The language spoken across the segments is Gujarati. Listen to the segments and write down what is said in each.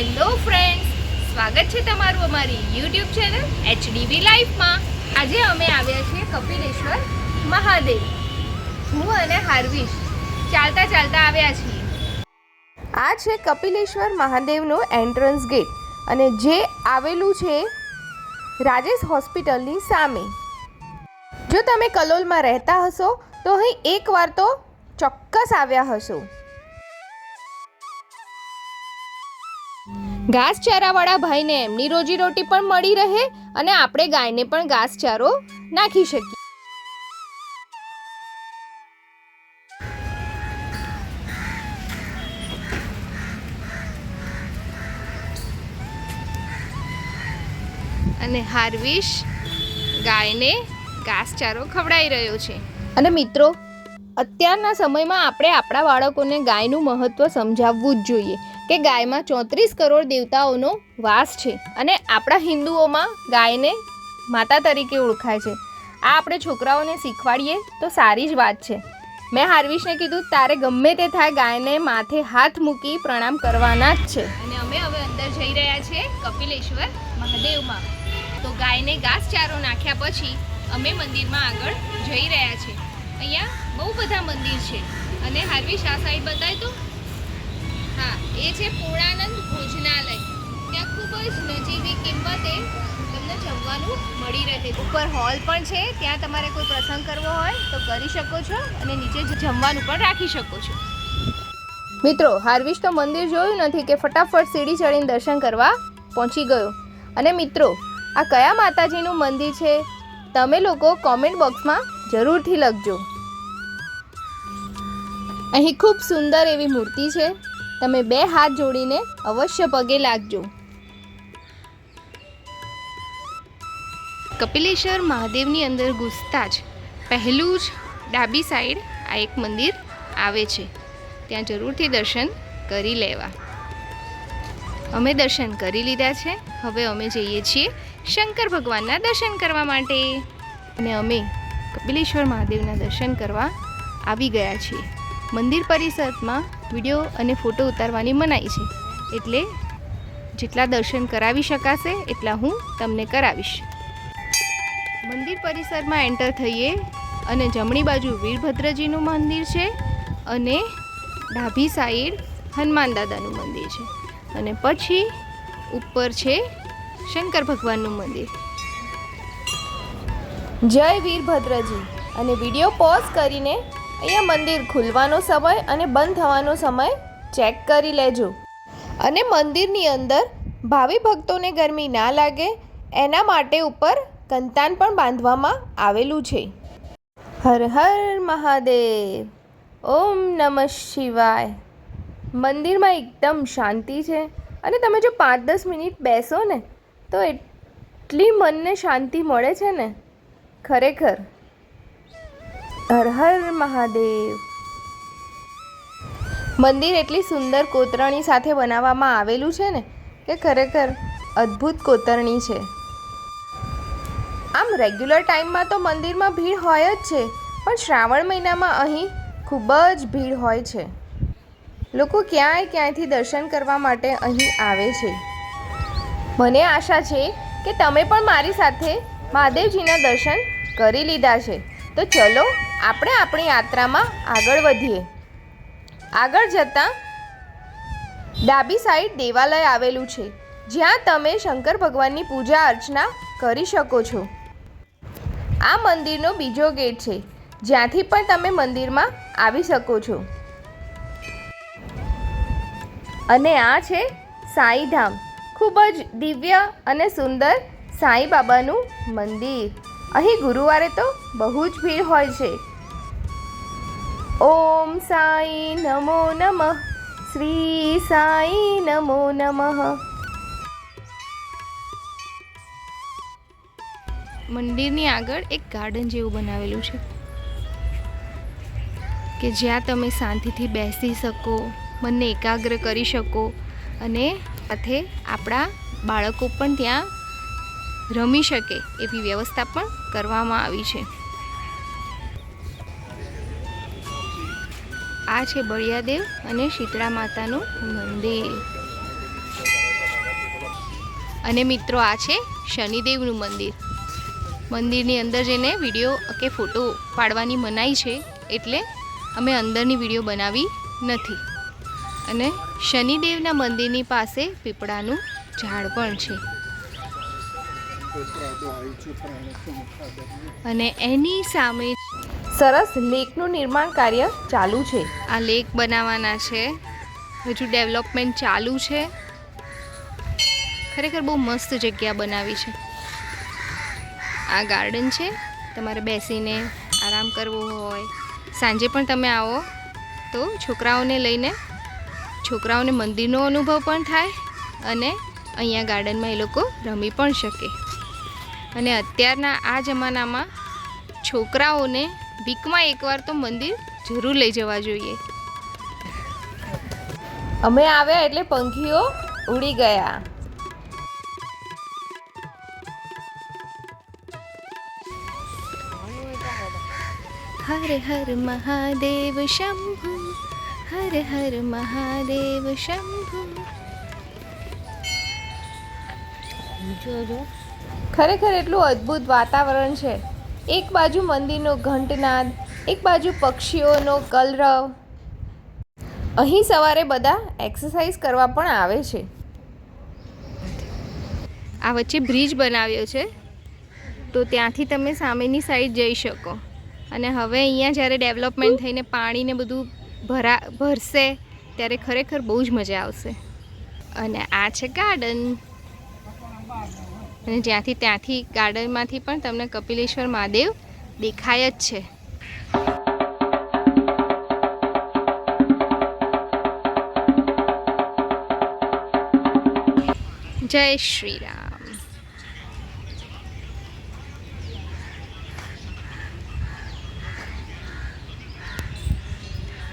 હેલો ફ્રેન્ડ્સ સ્વાગત છે તમારું અમારી યુટ્યુબ ચેનલ એચડીબી લાઈફમાં આજે અમે આવ્યા છીએ કપિલેશ્વર મહાદેવ. હું અને હાર્વિશ ચાલતા ચાલતા આવ્યા છીએ. આ છે કપિલેશ્વર મહાદેવનો એન્ટ્રન્સ ગેટ અને જે આવેલું છે રાજેશ હોસ્પિટલની સામે. જો તમે કલોલમાં રહેતા હશો, તો અહીં એકવાર તો ચોક્કસ આવ્યા હશો. ઘાસચારાવાળા ભાઈને એમની રોજીરોટી પણ મળી રહે અને આપણે ગાયને પણ ઘાસચારો નાખી શકીએ. અને હાર્વિશ ગાયને ઘાસચારો ખવડાઈ રહ્યો છે. અને મિત્રો, અત્યારના સમયમાં આપણે આપણા બાળકોને ગાયનું મહત્ત્વ સમજાવવું જ જોઈએ. કે ગાયમાં ચોત્રીસ કરોડ દેવતાઓનો વાસ છે અને આપણા હિન્દુઓમાં ગાયને માતા તરીકે ઓળખાય છે. આ આપણે છોકરાઓને શીખવાડીએ તો સારી જ વાત છે. મેં હાર્વિશને કીધું, તારે ગમે તે થાય, ગાયને માથે હાથ મૂકી પ્રણામ કરવાના જ છે. અને અમે હવે અંદર જઈ રહ્યા છીએ કપિલેશ્વર મહાદેવમાં. તો ગાયને ઘાસચારો નાખ્યા પછી અમે મંદિરમાં આગળ જઈ રહ્યા છીએ અહીંયા બહુ બધા મંદિર છે. અને હાર્વિશ આ સાઈડ બતાવી તો હા, એ છે પૂર્ણાનંદ ભોજનાલય. ત્યાં ખૂબ જ નજીવી કિંમતે તમને જમવાનું મળી રહે ઉપર હોલ પણ છે, ત્યાં તમારે કોઈ પ્રસંગ કરવો હોય તો કરી શકો છો અને નીચે જમવાનું પણ રાખી શકો છો. મિત્રો હાર્વિશ તો મંદિર જોયું નથી કે ફટાફટ સીડી ચડીને દર્શન કરવા પહોંચી ગયો. અને મિત્રો, આ કયા માતાજીનું મંદિર છે? તમે લોકો કોમેન્ટ બોક્સમાં જરૂરથી લખજો. અહીં ખૂબ સુંદર એવી મૂર્તિ છે. તમે બે હાથ જોડીને અવશ્ય પગે લાગજો. કપિલેશ્વર મહાદેવની અંદર ઘૂસતા જ પહેલું જ ડાબી સાઈડ આ એક મંદિર આવે છે. ત્યાં જરૂરથી દર્શન કરી લેવા. અમે દર્શન કરી લીધા છે. હવે અમે જઈએ છીએ શંકર ભગવાનના દર્શન કરવા માટે. અને અમે કપિલેશ્વર મહાદેવના દર્શન કરવા આવી ગયા છીએ. મંદિર પરિસરમાં વીડિયો અને ફોટો ઉતારવાની મનાઈ છે. એટલે જેટલા દર્શન કરાવી શકાશે, એટલા હું તમને કરાવીશ. મંદિર પરિસરમાં એન્ટર થઈએ અને જમણી બાજુ વીરભદ્રજીનું મંદિર છે અને ડાભી સાઈડ હનુમાન દાદાનું મંદિર છે. અને પછી ઉપર છે શંકર ભગવાનનું મંદિર. જય વીરભદ્રજી. અને વીડિયો પોઝ કરીને અહીંયા મંદિર ખુલવાનો સમય અને બંધ થવાનો સમય ચેક કરી લેજો. અને મંદિરની અંદર ભાવિ ભક્તોને ગરમી ના લાગે, એના માટે ઉપર કંતાન પણ બાંધવામાં આવેલું છે. હર હર મહાદેવ, ઓમ નમઃ શિવાય. મંદિરમાં એકદમ શાંતિ છે અને તમે જો પાંચ દસ મિનિટ બેસો ને, તો એટલી મનને શાંતિ મળે છે ને, ખરેખર. હર હર મહાદેવ. મંદિર એટલી સુંદર કોતરણી સાથે બનાવવામાં આવેલું છે ને કે ખરેખર અદ્ભુત કોતરણી છે. આમ રેગ્યુલર ટાઈમમાં તો મંદિરમાં ભીડ હોય જ છે, પણ શ્રાવણ મહિનામાં અહીં ખૂબ જ ભીડ હોય છે. લોકો ક્યાંય ક્યાંયથી દર્શન કરવા માટે અહીં આવે છે. મને આશા છે કે તમે પણ મારી સાથે મહાદેવજીના દર્શન કરી લીધા છે. તો ચલો આપણે આપણી યાત્રામાં આગળ વધીએ. આગળ જતાં ડાબી સાઈડ દેવાલય આવેલું છે, જ્યાં તમે શંકર ભગવાનની પૂજા અર્ચના કરી શકો છો. આ મંદિરનો બીજો ગેટ છે, જ્યાંથી પણ તમે મંદિરમાં આવી શકો છો. અને આ છે સાંઈધામ ખૂબ જ દિવ્ય અને સુંદર સાંઈ બાબાનું મંદિર. અહીં ગુરુવારે તો બહુ જ ભીડ હોય છે. ઓમ સાઈ નમો નમઃ શ્રી સાઈ નમો નમઃ મંદિરની આગળ એક ગાર્ડન જેવું બનાવેલું છે, કે જ્યાં તમે શાંતિથી બેસી શકો, મનને એકાગ્ર કરી શકો અને સાથે આપણા બાળકો પણ ત્યાં રમી શકે એવી વ્યવસ્થા પણ કરવામાં આવી છે. આ છે બળિયાદેવ અને શીતળા માતાનું મંદિર. અને મિત્રો આ છે શનિદેવનું મંદિર. મંદિરની અંદર જઈને વીડિયો કે ફોટો પાડવાની મનાઈ છે એટલે અમે અંદરની વીડિયો બનાવી નથી. અને શનિદેવના મંદિરની પાસે પીપળાનું ઝાડ પણ છે. અને એની સામે સરસ લેકનું નિર્માણ કાર્ય ચાલુ છે. આ લેક બનાવવાના છે. હજુ ડેવલપમેન્ટ ચાલુ છે. ખરેખર બહુ મસ્ત જગ્યા બનાવી છે. આ ગાર્ડન છે. તમારે બેસીને આરામ કરવો હોય. સાંજે પણ તમે આવો. તો છોકરાઓને લઈને, છોકરાઓને મંદિરનો અનુભવ પણ થાય અને અહીંયા ગાર્ડનમાં એ લોકો રમી પણ શકે. અને અત્યારના આ જમાનામાં છોકરાઓને વીકમાં એકવાર તો મંદિર જરૂર લઈ જવા જોઈએ. અમે આવ્યા એટલે પંખીઓ ઉડી ગયા. હર હર મહાદેવ શંભુ હર હર મહાદેવ શંભુ. ખરેખર એટલું અદ્ભુત વાતાવરણ છે. એક બાજુ મંદિરનો ઘંટનાદ, એક બાજુ પક્ષીઓનો કલરવ. અહીં સવારે બધા એક્સરસાઇઝ કરવા પણ આવે છે. આ વચ્ચે બ્રિજ બનાવ્યો છે. તો ત્યાંથી તમે સામેની સાઈડ જઈ શકો. અને હવે અહીંયા જ્યારે ડેવલપમેન્ટ થઈને પાણીને બધું ભરા, ભરશે, ત્યારે ખરેખર બહુ જ મજા આવશે. અને આ છે ગાર્ડન. અને જ્યાંથી ત્યાંથી ગાર્ડનમાંથી પણ તમને કપિલેશ્વર મહાદેવ દેખાય જ છે. જય શ્રી રામ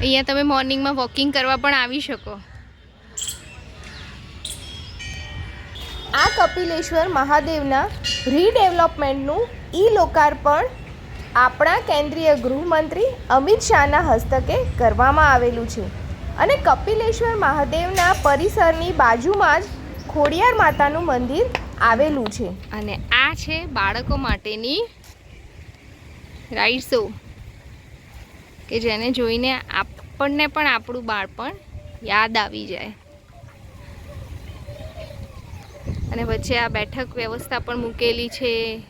અહીંયા તમે મોર્નિંગમાં વોકિંગ કરવા પણ આવી શકો. આ કપિલેશ્વર મહાદેવના રીડેવલપમેન્ટનું ઈ લોકાર્પણ આપણા કેન્દ્રીય ગૃહમંત્રી અમિત શાહના હસ્તકે કરવામાં આવેલું છે. અને કપિલેશ્વર મહાદેવના પરિસરની બાજુમાં જ ખોડિયાર માતાનું મંદિર આવેલું છે. અને આ છે બાળકો માટેની રાઈડ શો કે જેને જોઈને આપણને પણ આપણું બાળપણ યાદ આવી જાય. અને વચ્ચે આ બેઠક વ્યવસ્થા પણ મૂકેલી છે.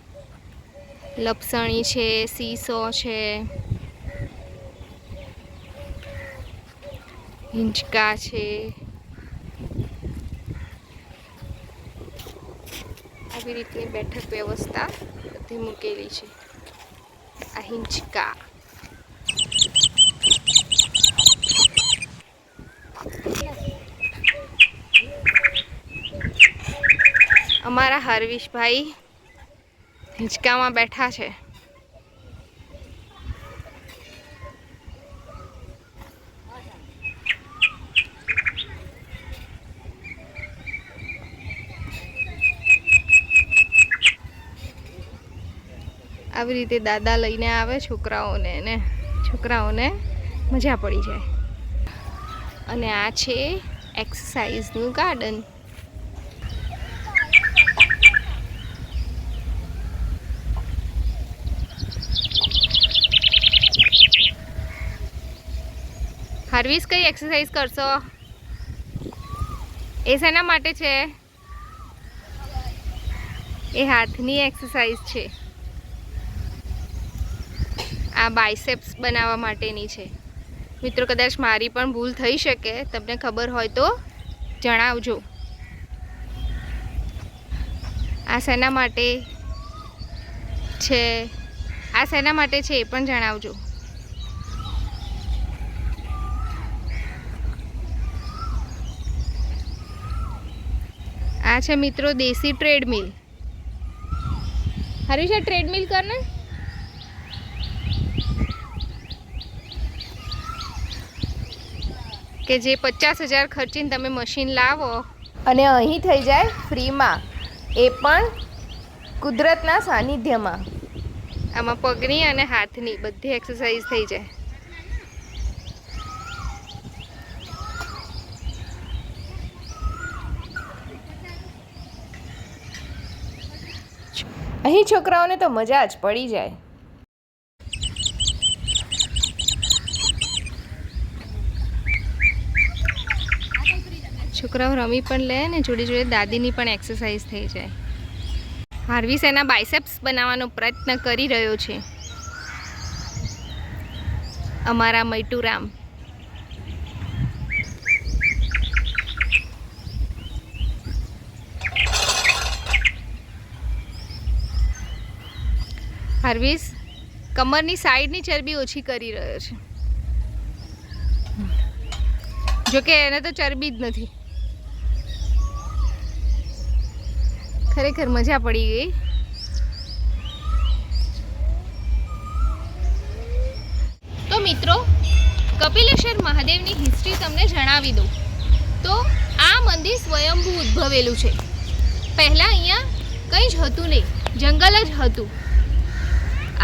લપસણી છે, સીસો છે. હિંચકા છે. આવી રીતની બેઠક વ્યવસ્થા બધી મૂકેલી છે. આ હિંચકા. અમારા હરવીશભાઈ હિંચકામાં બેઠા છે. આવી રીતે દાદા લઈને આવે છોકરાઓને ને છોકરાઓને મજા પડી જાય. અને આ છે એક્સરસાઇઝનું ગાર્ડન હરવીસ કઈ એક્સરસાઇઝ કરશો? એ શેના માટે છે? એ હાથની એક્સરસાઇઝ છે. આ બાયસેપ્સ બનાવવા માટેની છે. મિત્રો, કદાચ મારી પણ ભૂલ થઈ શકે. તમને ખબર હોય તો જણાવજો. આ શેના માટે છે? આ શેના માટે છે એ પણ જણાવજો. આ છે મિત્રો દેશી ટ્રેડમિલ. હરીશા ટ્રેડમિલ કરને? કે જે પચાસ હજાર ખર્ચીને તમે મશીન લાવો. અને અહીં થઈ જાય ફ્રીમાં. એ પણ કુદરતના સાનિધ્યમાં. આમાં પગની અને હાથની બધી એક્સરસાઇઝ થઈ જાય. અહીં છોકરાઓને તો મજા જ પડી જાય. છોકરાઓ રમી પણ લે ને જોડે જોડે દાદીની પણ એક્સરસાઇઝ થઈ જાય. હાર્વિસ એના બાયસેપ્સ બનાવવાનો પ્રયત્ન કરી રહ્યો છે. અમારા મૈટુરામ હાર્વિસ કમરની સાઈડની ચરબી ઓછી કરી રહ્યો છે. જોકે એને તો ચરબી જ નથી. ખરેખર મજા પડી ગઈ. તો મિત્રો, કપિલેશ્વર મહાદેવની હિસ્ટ્રી તમને જણાવી દઉં. તો આ મંદિર સ્વયંભૂ ઉદ્ભવેલું છે. પહેલાં અહીંયા કંઈ જ હતું નહીં, જંગલ જ હતું.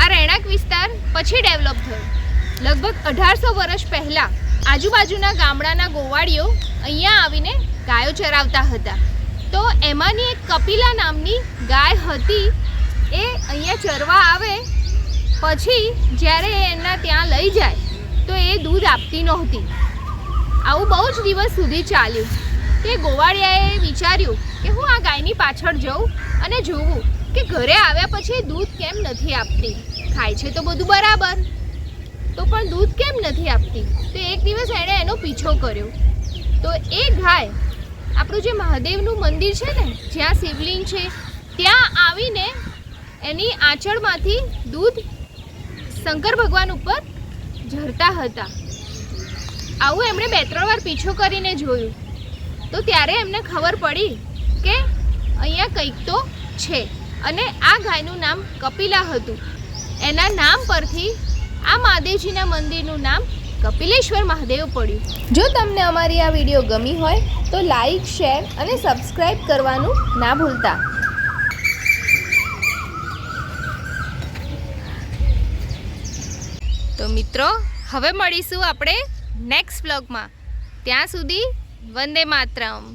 આ રહેણાંક વિસ્તાર પછી ડેવલપ થયો. લગભગ અઢારસો વર્ષ પહેલાં આજુબાજુના ગામડાના ગોવાળીઓ અહીંયા આવીને ગાયો ચરાવતા હતા. તો એમાંની એક કપિલા નામની ગાય હતી, એ અહીંયા ચરવા આવે પછી જ્યારે એના ત્યાં લઈ જાય, તો એ દૂધ આપતી નહોતી. આવું બહુ જ દિવસ સુધી ચાલ્યું. તે ગોવાળિયાએ વિચાર્યું કે હું આ ગાયની પાછળ જઉં અને જોવું કે ઘરે આવ્યા પછી દૂધ કેમ નથી આપતી. ખાય છે તો બધું બરાબર. તો પણ દૂધ કેમ નથી આપતી? તો એક દિવસ એણે એનો પીછો કર્યો. તો એ ગાય, આપણું જે મહાદેવનું મંદિર છે ને, જ્યાં શિવલિંગ છે, ત્યાં આવીને એની આંચળમાંથી દૂધ શંકર ભગવાન ઉપર ઝરતા હતા. આવું એમણે બે ત્રણ વાર પીછો કરીને જોયું. તો ત્યારે એમને ખબર પડી કે અહીંયા કંઈક તો છે. અને આ ગાયનું નામ કપિલા હતું. એના નામ પરથી આ મહાદેવજીના મંદિરનું નામ કપિલેશ્વર મહાદેવ પડ્યું. જો તમને અમારી આ વીડિયો ગમી હોય તો લાઈક શેર અને સબસ્ક્રાઈબ કરવાનું ના ભૂલતા. તો મિત્રો હવે મળીશું આપણે નેક્સ્ટ બ્લોગમાં ત્યાં સુધી વંદે માતરમ.